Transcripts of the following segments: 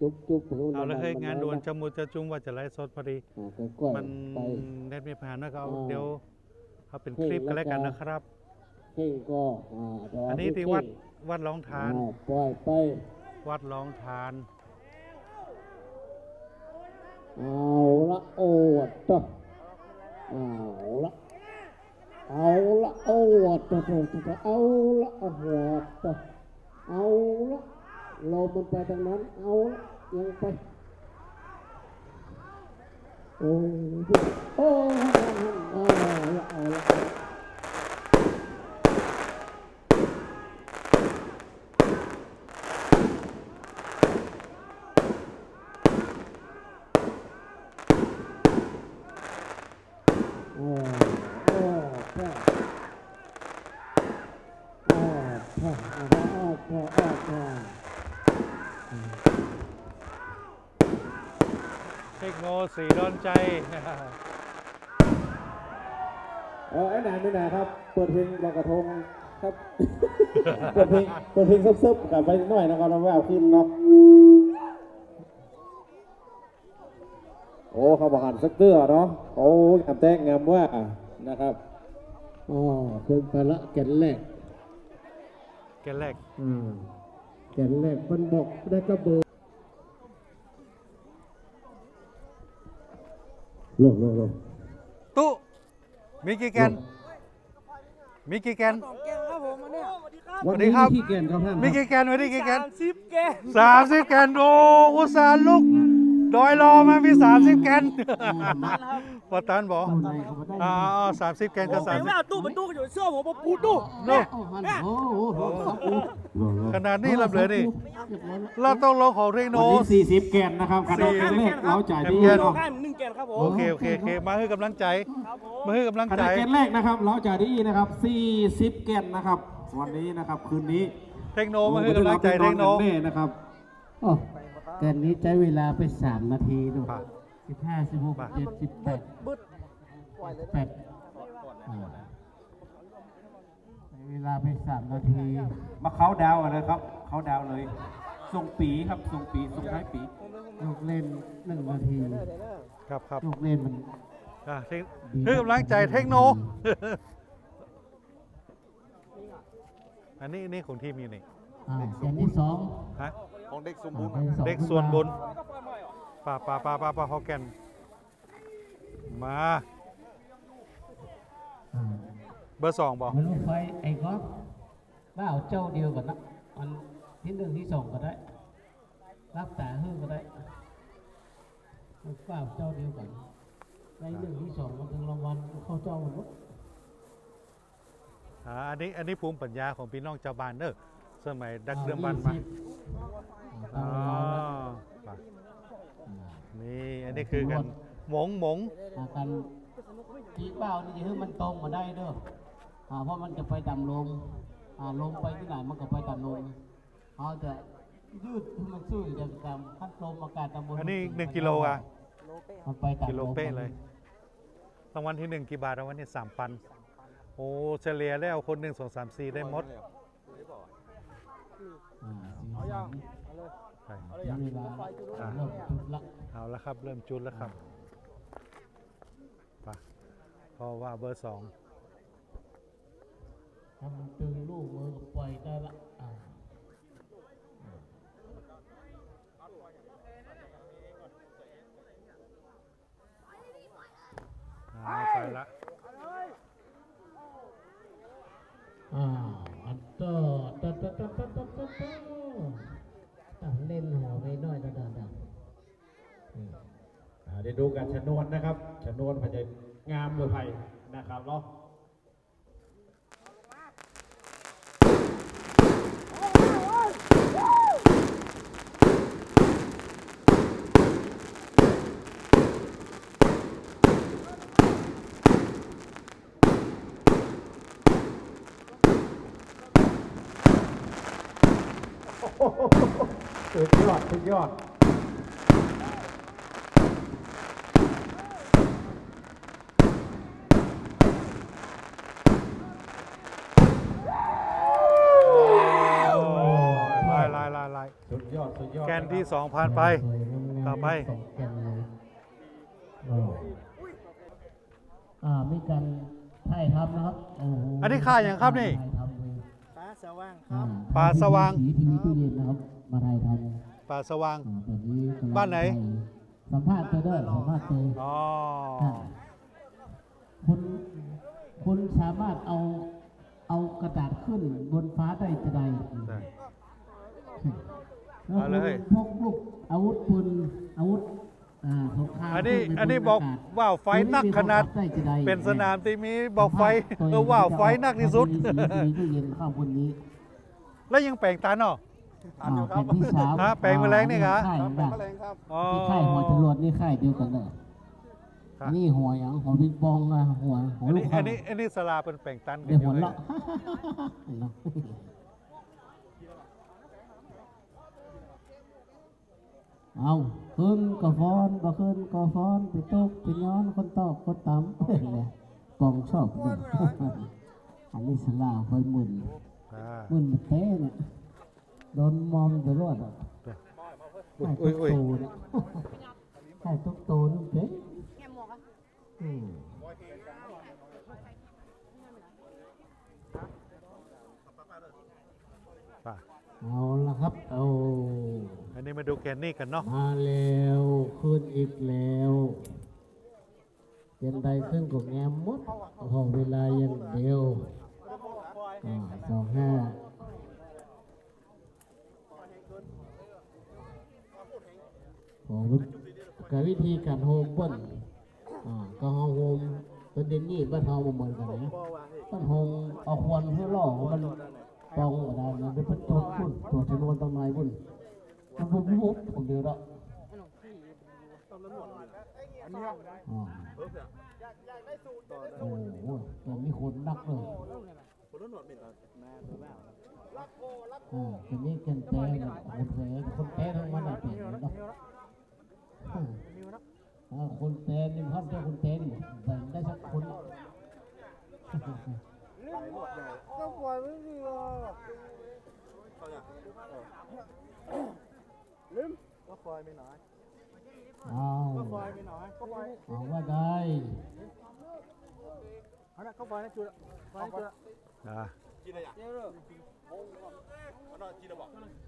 จุ๊บจุ๊บเอาแล้วเฮ้ยงานด่วนจะมุจะจุ้งว่าจะไลฟ์สดพอดีอ่าก้อยๆมันไปเน็ตไม่ผ่านนะก็เอาอ่าเดี๋ยวเอาเป็นเฮ้ยคลิปกันแล้วกันแล้วก็นะครับเข่งก็อ่าเดี๋ยวอันนี้ที่วัดวัดร้องทานอ่ปล่อยไปวัดร้องทานเอาละโอ้วัดต่อเอาละเอาละโอ้วัดต่อต่อต่อเอาละโอ้วัดต่อเอาละ ลมมันไปทางนั้นเอายังไปโอ้โอ้ยเอาละเอาละโอ้โอ้พ่อโอ้พ่อโอ้พ่อโอ้พ่อ เทคโนสีดอนใจ เออไอ้นายไม่นายครับ เปิดเพลงลอยกระทงครับ เปิดเพลงเปิดเพลงซึบๆกลับไปหน่อยนะครับเราไม่เอาขึ้นเนาะ โอ้เขาบอกหันสักเตื้อเนาะ โอ้งามแต้งงามว่านะครับ อ๋อขึ้นไปละแก่นแรกแกนแรก อืม แก่นแรกมันบอกได้กระเบอร์ ลงลงลงตุ๊มีกี่แกน มีกี่แกน สองแกนครับผมอันเนี้ยสวัสดีครับ ที่แก่นครับท่านมีกี่แกนวันนี้กี่แกนสามสิบแกนสามสิบแกนโอ้อุตส่าห์ลุกดอยรอมามีสามสิบแกน ปตันบอกอ่าสามสิบแกนก็มสามเห็นสิบว่าตู้เป็นตู้อยู่เสื้อผมมาปูตู้โน่โอ้หันโอ้โหโอ้โหครับอู้ขนาดนี้รับเลยนี่เราต้องลงของเทคโนวันนี้40แกนนะครับคณะสี่แรกเราจ่ายที่แกนเนาะให้หนึ่งแกนครับผม โอเคโอเคโอเคมาให้กำลังใจ ครับผม มาให้กำลังคใจณะแกนแรกนะครับ เราจ่ายที่นะครับ40แกนนะครับ วันนี้นะครับคืนนี้เทคโนมาให้กำลังใจเทคโนแน่นะครับ โอ้แก่นนี้ใช้เวลาไปสามนาทีดูป่ะ สิบห้าสิบหกป่ะเจ็ดสิบแปดบึดปล่อยเลยแปดอ่าใช้เวลาไปสามนาที มาเขาดาวน์กันเลยครับ เขาดาวน์เลยส่งปีครับส่งปีส่งท้ายปีลูกเล่นหนึ่งนาทีครับครับลูกเล่นมันอะเทคให้กำลังใจเทคโน อันนี้นี่ของทีมอยู่นี่อ่าแกนที่สองฮะของเด็กสมบูรณ์อ่าแที่สองเด็กส่วนบน ป่าป่าป่าป่าป่าฮอกแกนมาอ่าเบอร์สองบอกมันลูกไฟไอ้ก๊อฟว่าเอาเจ้าเดียวกันนะมันที่หนึ่งที่สองก็ได้ รับแต่เฮือก็ได้มันเปล่าเจ้าเดียวกันในหนึ่งที่สองมันถึงรางวัลเข้าเจ้าหมดอ่าอันนี้อันนี้ภูมิปัญญาของพี่น้องชาวบ้านเนอะสมัยดักเรื่องบ้านมา อ๋อป่ะ นี่อันนี้คือกันหมงหมงอาการจีเปล่านี่จะให้มันตรงมาได้เด้ออ่าเพราะมันจะไปต่ำลมอ่าลมไปที่ไหนมันก็ไปต่ำลมเขาจะยืดให้มันสู้จะตามขั้นลมอากาศต่ำบนอันนี้หนึ่งกิโลอะมันไปต่ำกิโลเป๊ะเลยรางวัลที่หนึ่งกี่บาทรางวัลที่สามพันโอ้เฉลี่ยแล้วคนหนึ่งสองสามสี่ได้หมดอ่าสี่สาม ใช่ถึงเวลาเริ่มจุดละเอาละครับ เริ่มจุดแล้วครับไปเพราะว่าเบอร์สองถ้ามันตึงลูกมือก็ปล่อยได้ละอ่าอ่าไปละ ยอดสุดยอดโอ้ยลายลายลายลายสุดยอด สุดยอดแกนที่สองผ่านไป ต่อไปสองแกนเลยโอ้อ่ามีการถ่ายทำนะครับโอ้โหอันนี้ค่ายอย่างครับนี่ ถ่ายทำเลยฟ้าสว่างคอ่รับปลาสว่าง สีทีวีตู้เย็นนะครับ มาถ่ายทำ ป่าสว่างอ่าตอนนี้กำลังบ้านไหน สัมภาษณ์เธอเด้อสัมภาษณ์เธออ๋ออ่าคุณคุณสามารถเอาเอากระดาษขึ้นบนฟ้าได้จะได้ใช่แล้วเอาเลยคุณพกลูกอาวุธปืนอาวุธอ่าสงครามอันนี้ขึ้ไปอันนี้บบอกากศว่าวไฟนักขนาดได้จะได้เป็นสนามที่มีบอกไฟเออว่าวไฟนักที่สุดมีสีตู้เย็นข้างบนนี้แล้วยังแปลงตาเนาะ อ่าเป็นที่สามฮะแปลงแมลงนี่ครับค่ายของแมเราลงครับอ๋อที่ค่ายหัวจรวดนี่ค่ายเดียวกันเลยครับนี่หัวหยังหัวบิ๊กบองอะหัวหัวอันลูนี้กอันนี้อันนี้สลาเป็นแปลงตันกัเดี๋ยวอหัวยู่เราะเนาะเอาขึ้นก็ฟ้อนบ่ขึ้นก็ฟ้อนไปตกไปย้อนคนตอกคนตำเนี่ยปองชอบมึนอันนี้สลาคอยหมุน อ่ามึนเต้เนี่ย โดนมอมตลอดอะอุ้ยให้อุ้ยทุอุ้ยกโตเนี่ยให้ทุกโตนุ่มเต้อืมป่ะเอาละครับ เอาอันนี้มาดูแกนนี่กันเนาะมาแล้วขึ้นอีกแล้วเป็นใดขึ้นกับแงมหมดพอเวลายังเดียวอ่าสองห้าของ กับวิธีการโฮมบิ้ลอ่าก็เฮาโฮมประเด็นนี้บ้านเฮาบ่เหมือนกันนะบ้านโฮมเอาควันเพื่อล่อมันปองบ่ได้มันเป็นตัวพุ่นตัวชนวนต้นไม้พุ่นมันบ่มีบุบผมเดียวละอ๋อโอ้โหแต่มีคนนักเลยอ่าทีนี้กันแต่คนแท้คนแท้ทั้งมันอะเป็นเนาะ อ่าคนแท้นี่ครับเจ้าคนแท้นี่แบ่งได้สักคนก็ปล่อยไม่ดีหรอกลืมก็ปล่อยไม่น้อยอ้าวก็ปล่อยไม่น้อยก็ปล่อยเอาว่าได้เอาละก็ปล่อยนะจุดปล่อยนะจุดอ่าเดี๋ยวเด้อก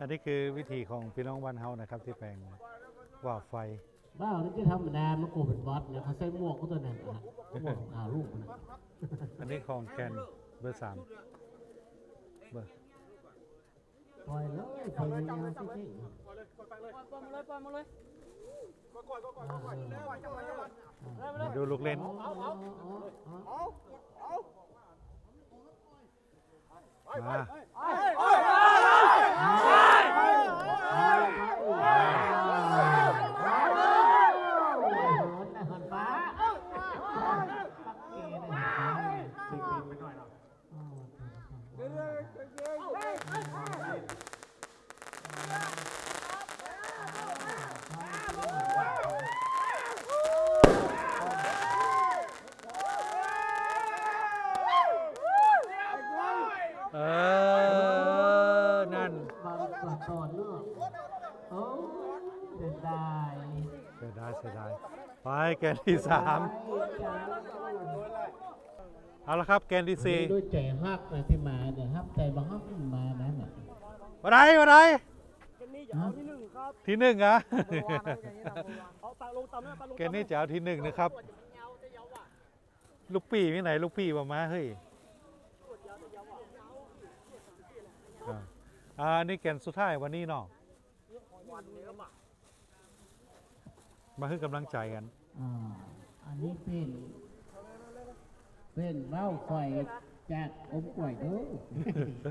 อันนี้คือวิธีของพี่น้องบ้านเฮานะครับ ที่แปลงว่าวไฟบ้านี่จะธรรมดามันโกเป็นวัดเนี่ยเขาใส่หมวกก็ตัวนั้นอะหมวกหาลูกมันน่ะอันนี้ของแกนเบอร์สามเบอร์ปล่อยเลยปล่อยมันยาวสิสิปล่อยเลยปล่อยมาเลยปล่อยมาเลยมาดูลูกเล่นเอาเอาเอามา เออ นั่น บางกระตอนเนาะโอ้เสียดาย เสียดายเสียดาย ไปแกนที่สามเอาละครับแกนที่สี่ด้วยใจฮักนะที่มาเนี่ยฮักใจบางฮักมานะน่ะมาไหนมาไหนเกนนี่จะเอาที่หนึ่งครับที่หนึ่งอะเอาปากลงต่ำนะปากลงแกนนี่จะเอาที่หนึ่งนะครับ ลูกปี่ที่ไหนลูกปี่มามาเฮ้ยอ่าอ่าอันนี่แกนสุดท้ายวันนี้เนาะ มาให้กำลังใจกัน อ่าอันนี้เป็นเป็นเบ้าไฟจากอมกล้วยเด้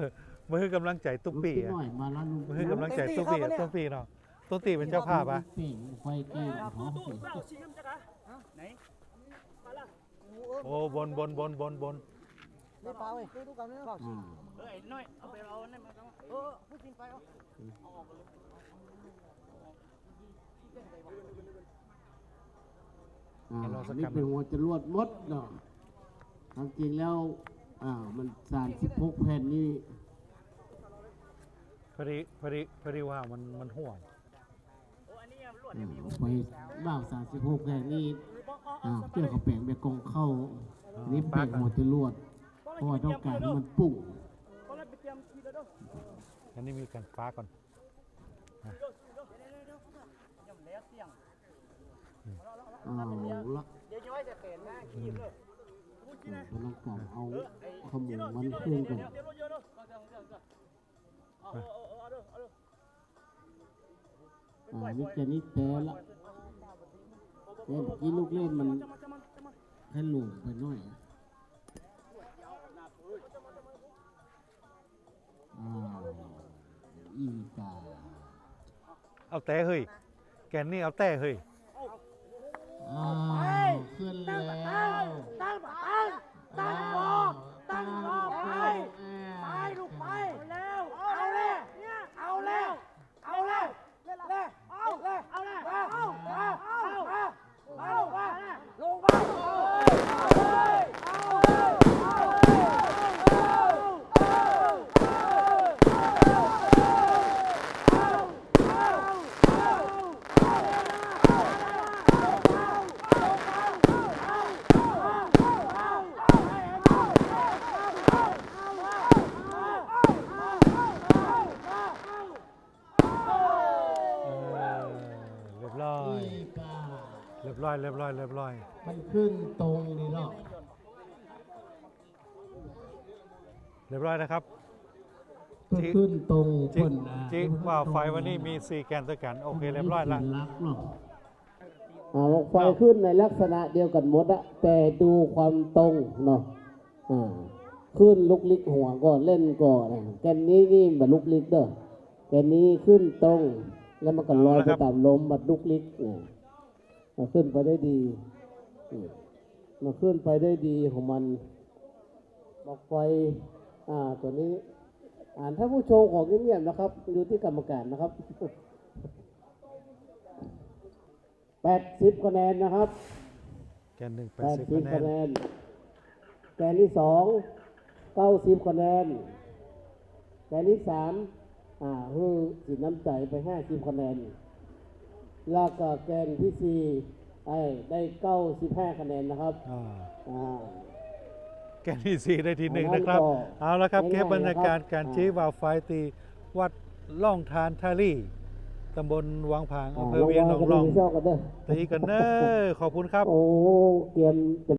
อมาให้กำลังใจตุ๊กปี่ลูกอะหน่อยมาแล้วลุงมาให้กำลังใจตุ๊กปี่อะตุ๊กปี่เนาะตุ๊กปี่เป็นเจ้าภาพอะปิ่งไฟเก่งของตู้สิเปล่าชี้น้ำจักรไหนมาละโอ้บนบนบนบนบนไม่เปล่าเว้ยตู้กันเนี่ยอ่าเออไอ้น้อยเอาไปเอาเนี่ยมาเออพูดจริงไปเอาอ่า อันนี้เป็นหัวจรวดมดเนาะความจริงแล้วอ้าวมันสามสิบหกแผ่นนี่พอดีพอดีพอดีว่ามันมันห่วงอืมไปบ้าวสามสิบหกแผ่นนี่อ้าวเจ้าเขาแปลงไปกองเข้าอันนี้แปลงหัวจรวดเพราะว่าต้องการให้มันปุ่งก็เลยไปเตรียมทีละเด้ออันนี้มีกันฟ้าก่อนยังแล้วเสียงอ้าวละเดี๋ยวจะไว้จะเข็นนะขีบเลยพนักงานเอาขโมยมันขึ้นก่อน เดี๋ยว รถเยอะเด้อเอาเอาเอาเอาเด้อเอาเด้ออ่านี่จะนี่แต่ละเมื่อกี้ลูกเล่นมันแค่หลวงไปหน่อยอ่าอีกาเอาแต่เฮ้ยแกนนี่เอาแต่เฮ้ย อ้าวขึ้นแล้ว ตั้งตั้งตั้งรอตั้งรอไปไปลูกไปเร็วเอาเลยเอาแล้วเอาแล้วเร็วเอาเลยเอาเลยเอาเอาเอาเอาเอาลงไปเอาเลยเอาเลยเอาเลย เออเรียบร้อย อีกา เรียบร้อยเรียบร้อยเรียบร้อยมันขึ้นตรงนี่เนาะเรียบร้อยนะครับมันขึ้นตรงจิคนอะจิว่าไฟวันนี้มีสี่แกนด้วยกันโอเคเรียบร้อยละลักเนาะอ่าไฟขึ้นในลักษณะเดียวกันหมดอะแต่ดูความตรงเนาะอ่าขึ้นลุกลิกหัวก่อนเล่นก่อนนะแกนนี้นี่แบบลุกลิกเด้อแกนนี้ขึ้นตรง แล้วมันก็ลอยไปตามลมมันลุกลิกเนี่ย มันขึ้นไปได้ดีอืมมันขึ้นไปได้ดีของมันบอกไฟอ่าตัวนี้ อ่านถ้าผู้ชมของเงียบๆนะครับดูที่กรรมการนะครับแปดสิบคะแนนนะครับ แกนหนึ่งแปแปดดสิบสิบคะแนคะแนน น แกนที่สองเก้าสิบคะแนน แกนที่สามอ่าฮือสินน้ำใจไปห้าสิบคะแนน แล้วก็แกนที่สี่ไอ้ได้เก้าสิบห้าคะแนนนะครับอ่าอ่า แกนที่สี่ได้ที่หนึ่งนะครับงั้นก็เอาละครับง่ายๆเก็บบรรยากาศนะครับการอ่าชี้วาวไฟตีวัดล่องทานทารี่ตำบลวังผางอำเภอเวียงหนองรองชอบกันเด้อตีกันเนอขอบคุณครับ โอ้ เกมจะ